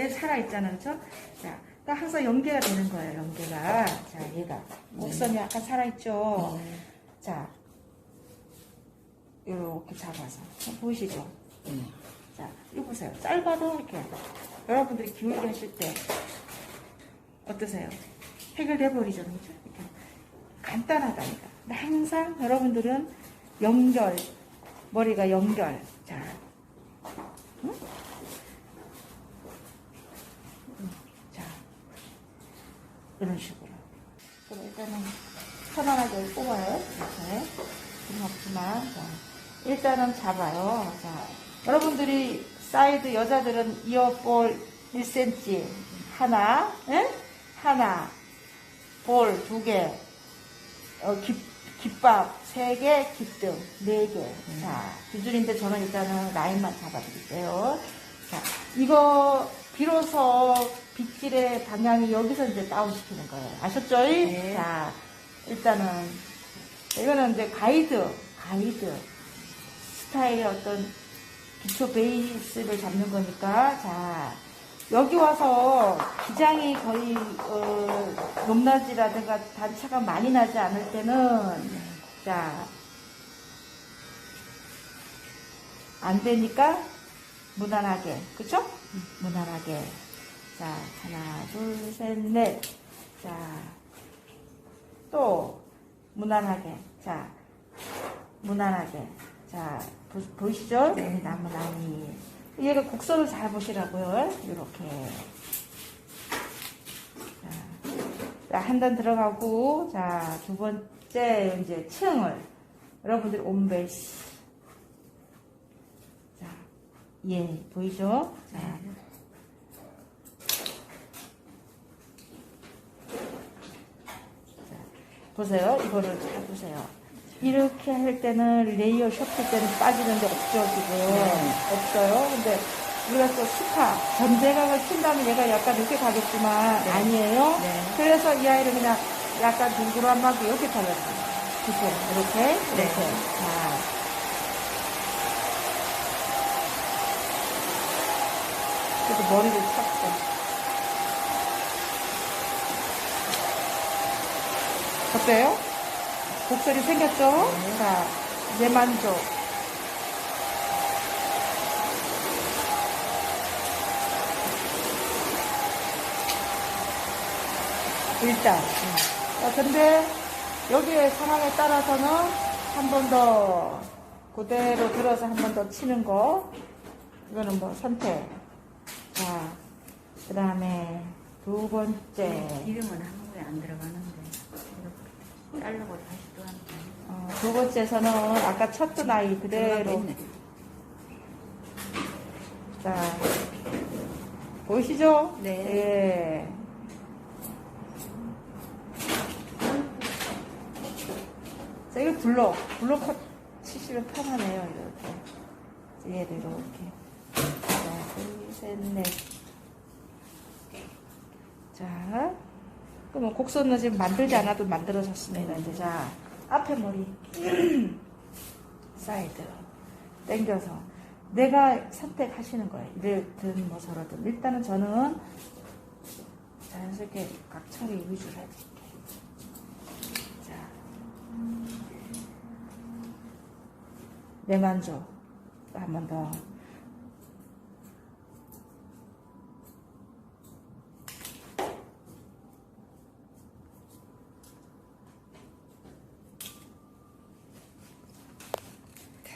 얘 살아있잖아, 그쵸? 자, 또 항상 연계가 되는 거예요, 연계가. 자, 얘가. 곡선이 약간 살아있죠? 자, 이렇게 잡아서. 보이시죠? 네. 자, 이거 보세요. 짧아도 이렇게. 여러분들이 기울기 하실 때, 어떠세요? 해결돼 버리죠, 그죠? 이렇게. 간단하다니까. 항상 여러분들은 연결, 머리가 연결. 자, 이런 식으로. 그럼 일단은 편안하게 뽑아요. 이렇게. 힘 없지만. 자, 일단은 잡아요. 자, 여러분들이 사이드 여자들은 이어볼 1cm 하나, 응? 하나, 볼 두 개, 어, 깃, 깃밥 세 개, 깃등 네 개. 자, 두 줄인데 저는 일단은 라인만 잡아드릴게요. 자, 이거 비로소 빗질의 방향이 여기서 이제 다운시키는 거예요. 아셨죠? 네. 자, 일단은 이거는 이제 가이드, 가이드 스타일의 어떤 기초 베이스를 잡는 거니까 자 여기 와서 기장이 거의 어, 높낮이라든가 단차가 많이 나지 않을 때는 자 안 되니까 무난하게 그쵸? 무난하게. 자 하나 둘 셋 넷. 자 또 무난하게. 자 무난하게. 자 보, 보이시죠? 네. 나무 라인이 얘가 곡선을 잘 보시라고요. 이렇게. 한단 들어가고 자 두 번째 이제 층을. 여러분들이 온벨시. 자 예 보이죠? 자 보세요. 이거를 잘 보세요. 이렇게 할 때는 레이어 셔플 때는 빠지는데 없죠, 지금. 네. 없어요. 근데 우리가 또 스파, 전대각을 킨다면 얘가 약간 이렇게 가겠지만 네. 아니에요. 네. 그래서 이 아이를 그냥 약간 둥그란하게 이렇게 잘랐어요. 그죠? 이렇게, 이렇게. 네. 자. 그래서 머리를 쳤어. 어때요? 곡선이 생겼죠? 자, 내 만족. 일단. 자, 근데 여기에 상황에 따라서는 한 번 더 그대로 들어서 한 번 더 치는 거. 이거는 뭐 선택. 자, 그 다음에 두 번째. 기름은 한국에 안 들어가는데 이렇게 자르고 다시 또 하는 거 어, 두 번째에서는 아까 쳤던 아이 그대로. 들어가겠네. 자, 보이시죠? 네. 예. 자, 이거 블록. 블록 컷 치시면 편하네요, 이렇게. 얘를 이렇게. 자, 둘, 셋, 넷. 자, 그러면 곡선은 지금 만들지 않아도 만들어졌습니다. 이제 자, 앞에 머리. 사이드. 당겨서. 내가 선택하시는 거예요. 이랬든 뭐 저러든. 일단은 저는 자연스럽게 각 처리 위주로 해드릴게요. 자. 내 만족. 한 번 더.